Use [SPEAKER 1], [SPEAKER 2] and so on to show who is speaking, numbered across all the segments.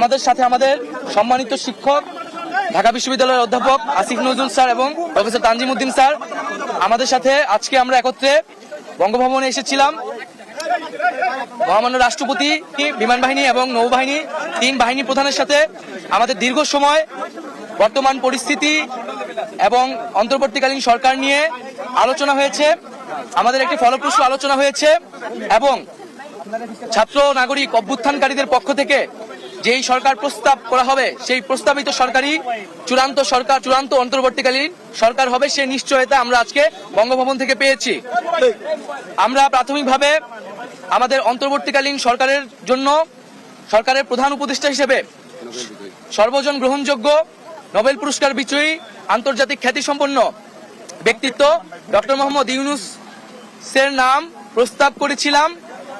[SPEAKER 1] আমাদের সাথে আমাদের সম্মানিত শিক্ষক, ঢাকা বিশ্ববিদ্যালয়ের অধ্যাপক আসিফ নজরুল স্যার এবং প্রফেসর তানজিম উদ্দিন স্যার। আমাদের সাথে আজকে আমরা একত্রে বঙ্গভবনে এসেছিলাম। মহামান্য রাষ্ট্রপতি বিমান বাহিনী এবং নৌবাহিনী, তিন বাহিনী প্রধানের সাথে আমাদের দীর্ঘ সময় বর্তমান পরিস্থিতি এবং অন্তর্বর্তীকালীন সরকার নিয়ে আলোচনা হয়েছে। আমাদের একটি ফলপ্রসূ আলোচনা হয়েছে এবং ছাত্র, নাগরিক, অভ্যুত্থানকারীদের পক্ষ থেকে যেই সরকার প্রস্তাব করা হবে, সেই প্রস্তাবিত সরকারি চূড়ান্ত সরকার, চূড়ান্ত অন্তর্বর্তীকালীন সরকার হবে, সে নিশ্চয়তা আমরা আজকে বঙ্গভবন থেকে পেয়েছি। আমরা প্রাথমিকভাবে আমাদের অন্তর্বর্তীকালীন সরকারের জন্য সরকারের প্রধান উপদেষ্টা হিসেবে সর্বজন গ্রহণযোগ্য, নোবেল পুরস্কার বিজয়ী, আন্তর্জাতিক খ্যাতিসম্পন্ন ব্যক্তিত্ব ডক্টর মোহাম্মদ ইউনুস এর নাম প্রস্তাব করেছিলাম।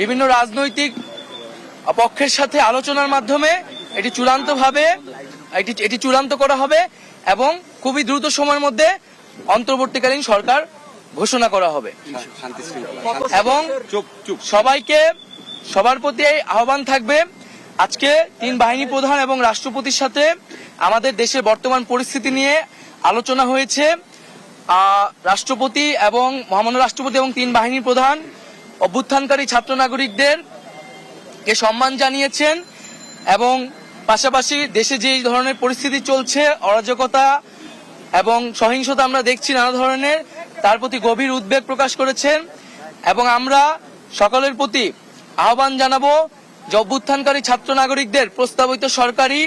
[SPEAKER 1] বিভিন্ন রাজনৈতিক পক্ষের সাথে আলোচনার মাধ্যমে এটি চূড়ান্তভাবে, এটি এটি চূড়ান্ত করা হবে এবং খুবই দ্রুত সময়ের মধ্যে অন্তর্বর্তীকালীন সরকার ঘোষণা করা হবে। এবং সবাইকে, সবার প্রতি আহ্বান থাকবে, আজকে তিন বাহিনী প্রধান এবং রাষ্ট্রপতির সাথে আমাদের দেশের বর্তমান পরিস্থিতি নিয়ে আলোচনা হয়েছে। রাষ্ট্রপতি এবং মহামান্য রাষ্ট্রপতি এবং তিন বাহিনীর প্রধান অভ্যুত্থানকারী ছাত্র নাগরিকদের কে সম্মান জানিয়েছেন এবং পাশাপাশি দেশে যে ধরনের পরিস্থিতি চলছে, অরাজকতা এবং সহিংসতা আমরা দেখছি নানা ধরনের, তার প্রতি গভীর উদ্বেগ প্রকাশ করেছেন এবং আমরা সকলের প্রতি আহ্বান জানাব যে অভ্যুত্থানকারী ছাত্র নাগরিকদের প্রস্তাবিত সরকারি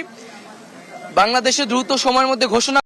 [SPEAKER 1] বাংলাদেশে দ্রুত সময়ের মধ্যে ঘোষণা